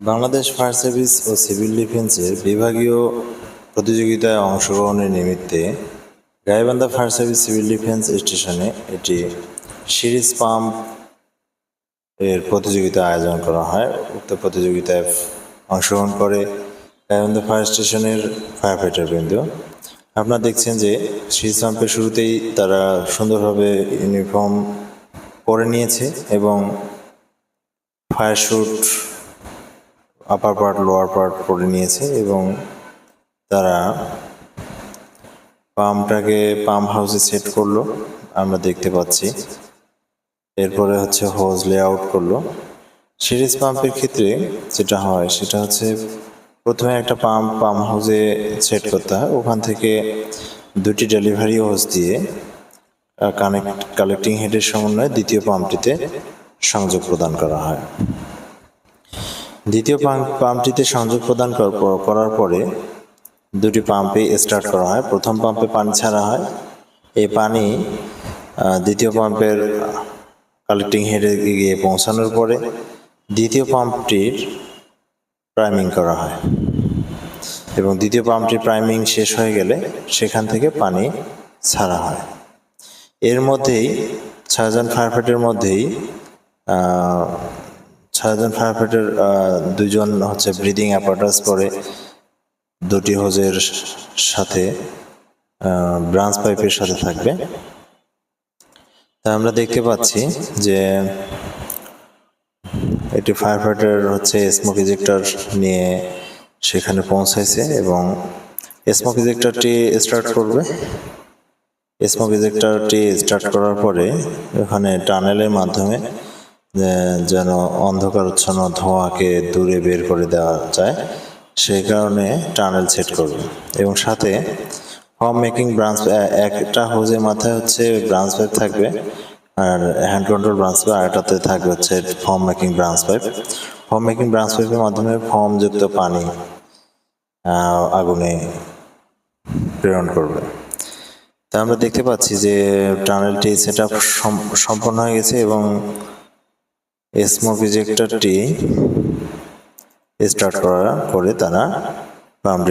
Bangladesh fire service ও civil ডিফেন্সের বিভাগীয় প্রতিযোগিতায় অংশগ্রহণের নিমিত্তে Gaibandha fire service civil defence স্টেশনে এটি সিরিজ পাম্পের প্রতিযোগিতা আয়োজন করা হয়। উক্ত প্রতিযোগিতায় অংশগ্রহণ করে গাইবান্ধা ফায়ার স্টেশনের ফায়ার ফাইটার বৃন্দ। আপনারা দেখছেন যে সিরিজ পাম্পের শুরুতেই তারা সুন্দরভাবে ইউনিফর্ম পরে নিয়েছে এবং fire suit upper part lower part করে নিয়েছে এবং তারা পাম্পটাকে পাম্প হাউসে সেট করল, আমরা দেখতে পাচ্ছি। এরপরে হচ্ছে হোজ লেআউট করল। সিরিজ পাম্পের ক্ষেত্রে যেটা হয়, সেটা হচ্ছে প্রথমে একটা পাম্প পাম্প হাউসে সেট করতে হয়। ওখান থেকে দুটি ডেলিভারি হোজ দিয়ে কানেক্ট কালেক্টিং হেডের সমন্বয়ে দ্বিতীয় পাম্পটিতে সংযোগ প্রদান করা হয়। দ্বিতীয় পাম্প পাম্পটিতে সংযোগ প্রদান করার পরে দুটি পাম্পে স্টার্ট করা হয়। প্রথম পাম্পে পানি ছাড়া হয়। এই পানি দ্বিতীয় পাম্পের কালেক্টিং হেডে গিয়ে পৌঁছানোর পরে দ্বিতীয় পাম্পটির প্রাইমিং করা হয়। এবং দ্বিতীয় পাম্পটির প্রাইমিং শেষ হয়ে গেলে সেখান থেকে পানি ছাড়া হয়। এর মধ্যেই ছয়জন ফায়ারফাইটের মধ্যেই ছয়জন ফায়ারফাইটার দুজন হচ্ছে ব্রিদিং অ্যাপারেটাস পরে, দুটি হোজের সাথে ব্রাঞ্চ পাইপের সাথে থাকবে। তা আমরা দেখতে পাচ্ছি যে একটি ফায়ার ফাইটার হচ্ছে স্মোক ইজেক্টর নিয়ে সেখানে পৌঁছাইছে এবং স্মোক ইজেক্টরটি স্টার্ট করবে। স্মোক ইজেক্টরটি স্টার্ট করার পরে ওখানে টানেলের মাধ্যমে যেন অন্ধকারচ্ছন্ন ধোঁয়াকে দূরে বের করে দেওয়া যায়, সেই কারণে টানেল সেট করবে। এবং সাথে ফর্ম মেকিং ব্রাঞ্চ একটা হোজের মাথায় হচ্ছে ব্রাঞ্চ পাইপ থাকবে, আর হ্যান্ড কন্ট্রোল ব্রাঞ্চ পাইপ আরেকটাতে থাকবে হচ্ছে foam making branch pipe foam making branch পাইপের মাধ্যমে ফর্ম যুক্ত পানি আগুনে প্রেরণ করবে। তা আমরা দেখতে পাচ্ছি যে টানেলটি সেট সম্পন্ন হয়ে গেছে এবং স্মোক ইজেক্টরটি স্টার্ট করার পরে তারা বাউন্ডারি